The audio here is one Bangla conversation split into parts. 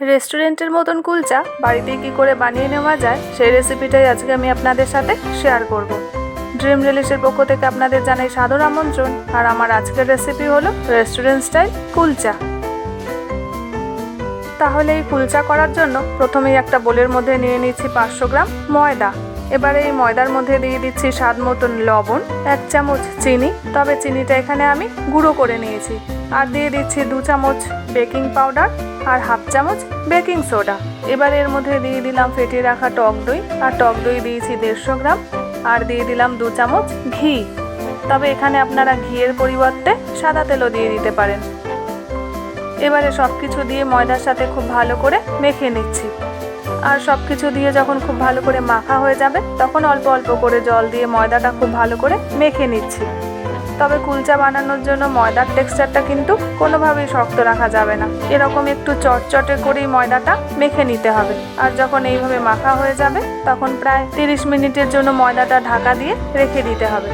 রেস্টুরেন্টের মতন কুলচা, বাড়িতে কি করে বানিয়ে নেওয়া যায় সেই রেসিপিটাই আজকে আমি আপনাদের সাথে শেয়ার করব। ড্রিম রিলিশের পক্ষ থেকে আপনাদের জানাই সাদর আমন্ত্রণ, আর আমার আজকের রেসিপি হলো রেস্টুরেন্ট স্টাইল কুলচা। তাহলে এই কুলচা করার জন্য প্রথমেই একটা বোলের মধ্যে নিয়ে নিচ্ছি পাঁচশো গ্রাম ময়দা। এবারে এই ময়দার মধ্যে দিয়ে দিচ্ছি স্বাদ মতন লবণ, এক চামচ চিনি, তবে চিনিটা এখানে আমি গুঁড়ো করে নিয়েছি। আর দিয়ে দিচ্ছি দু চামচ বেকিং পাউডার আর হাফ চামচ বেকিং সোডা। এবার এর মধ্যে দিয়ে দিলাম ফেটিয়ে রাখা টক দই। আর টক দই দিয়েছি দেড়শো গ্রাম। আর দিয়ে দিলাম দু চামচ ঘি। তবে এখানে আপনারা ঘিয়ের পরিবর্তে সাদা তেলও দিয়ে দিতে পারেন। এবারে সব কিছু দিয়ে ময়দার সাথে খুব ভালো করে মেখে নিচ্ছি। আর সব কিছু দিয়ে যখন খুব ভালো করে মাখা হয়ে যাবে, তখন অল্প অল্প করে জল দিয়ে ময়দাটা খুব ভালো করে মেখে নিচ্ছি। তবে কুলচা বানানোর জন্য ময়দার টেক্সচারটা কিন্তু কোনোভাবেই শক্ত রাখা যাবে না। এরকম একটু চটচটে করেই ময়দাটা মেখে নিতে হবে। আর যখন এইভাবে মাখা হয়ে যাবে, তখন প্রায় তিরিশ মিনিটের জন্য ময়দাটা ঢাকা দিয়ে রেখে দিতে হবে।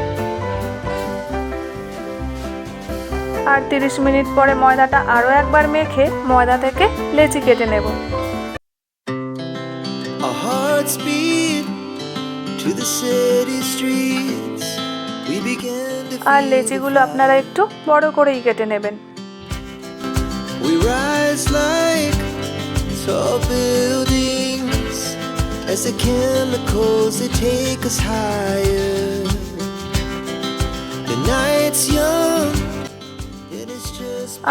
আর তিরিশ মিনিট পরে ময়দাটা আরও একবার মেখে ময়দা থেকে লেচি কেটে নেব। To the city streets. আর লেচিগুলো আপনারা একটু বড় করেই কেটে নেবেন।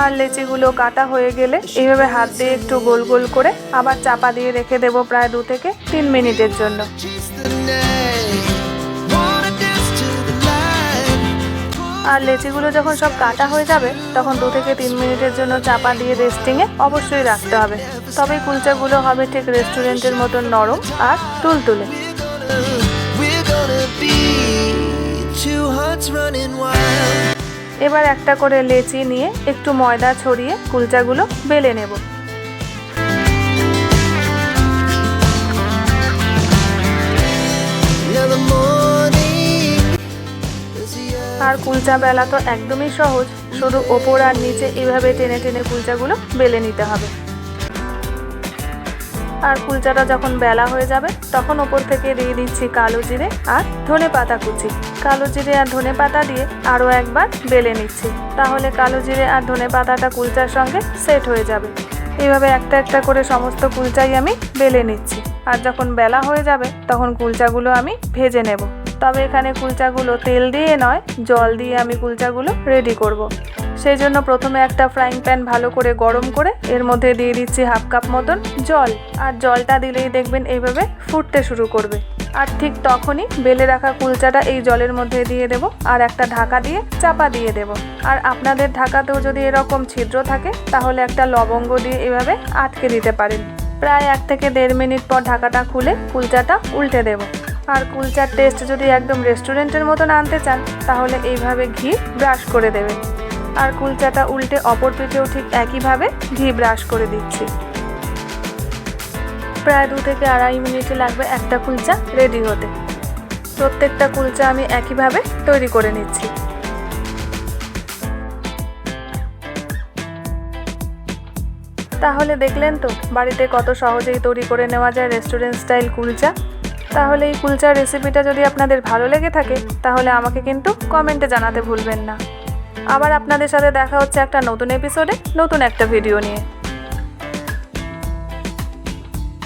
আর লেচিগুলো কাটা হয়ে গেলে এইভাবে হাত দিয়ে একটু গোল গোল করে আবার চাপা দিয়ে রেখে দেবো প্রায় দু থেকে তিন মিনিটের জন্য। আর লেচিগুলো যখন সব কাটা হয়ে যাবে, তখন দু থেকে তিন মিনিটের জন্য চাপা দিয়ে রেস্টিংয়ে অবশ্যই রাখতে হবে তবে কুলচাগুলো হবে ঠিক রেস্টুরেন্টের মতন নরম আর তুলতুলে. এবার একটা করে লেচি নিয়ে একটু ময়দা ছড়িয়ে কুলচাগুলো বেলে নেব কুলচা বেলা তো একদমই সহজ। শুধু ওপর আর নিচে এইভাবে টেনে টেনে কুলচাগুলো বেলে নিতে হবে। আর কুলচাটা যখন বেলা হয়ে যাবে, তখন ওপর থেকে দিয়ে দিচ্ছি কালো জিরে আর ধনে পাতা কুচি। কালো জিরে আর ধনে পাতা দিয়ে আরও একবার বেলে নিচ্ছি। তাহলে কালো জিরে আর ধনে পাতাটা কুলচার সঙ্গে সেট হয়ে যাবে। এইভাবে একটা একটা করে সমস্ত কুলচাই আমি বেলে নিচ্ছি। আর যখন বেলা হয়ে যাবে, তখন কুলচাগুলো আমি ভেজে নেব। তবে এখানে কুলচাগুলো তেল দিয়ে নয়, জল দিয়ে আমি কুলচাগুলো রেডি করব। সেই জন্য প্রথমে একটা ফ্রাইং প্যান ভালো করে গরম করে এর মধ্যে দিয়ে দিচ্ছি হাফ কাপ মতন জল। আর জলটা দিলেই দেখবেন এইভাবে ফুটতে শুরু করবে। আর ঠিক তখনই বেলে রাখা কুলচাটা এই জলের মধ্যে দিয়ে দেব আর একটা ঢাকা দিয়ে চাপা দিয়ে দেব। আর আপনাদের ঢাকাতেও যদি এরকম ছিদ্র থাকে, তাহলে একটা লবঙ্গ দিয়ে এভাবে আটকে দিতে পারেন। প্রায় এক থেকে দেড় মিনিট পর ঢাকাটা খুলে কুলচাটা উল্টে দেব। আর কুলচার টেস্ট যদি একদম রেস্টুরেন্টের মতন আনতে চান, তাহলে এইভাবে ঘি ব্রাশ করে দেবেন। আর কুলচাটা উল্টে অপর পিঠেও ঠিক একইভাবে ঘি ব্রাশ করে দিচ্ছি। প্রায় দু থেকে আড়াই মিনিটে লাগবে একটা কুলচা রেডি হতে। প্রত্যেকটা কুলচা আমি একইভাবে তৈরি করে নিচ্ছি। তাহলে দেখলেন তো, বাড়িতে কত সহজেই তৈরি করে নেওয়া যায় রেস্টুরেন্ট স্টাইল কুলচা। তাহলে এই কুলচার রেসিপিটা যদি আপনাদের ভালো লেগে থাকে, তাহলে আমাকে কিন্তু কমেন্টে জানাতে ভুলবেন না। আবার আপনাদের সাথে দেখা হচ্ছে একটা নতুন এপিসোডে নতুন একটা ভিডিও নিয়ে।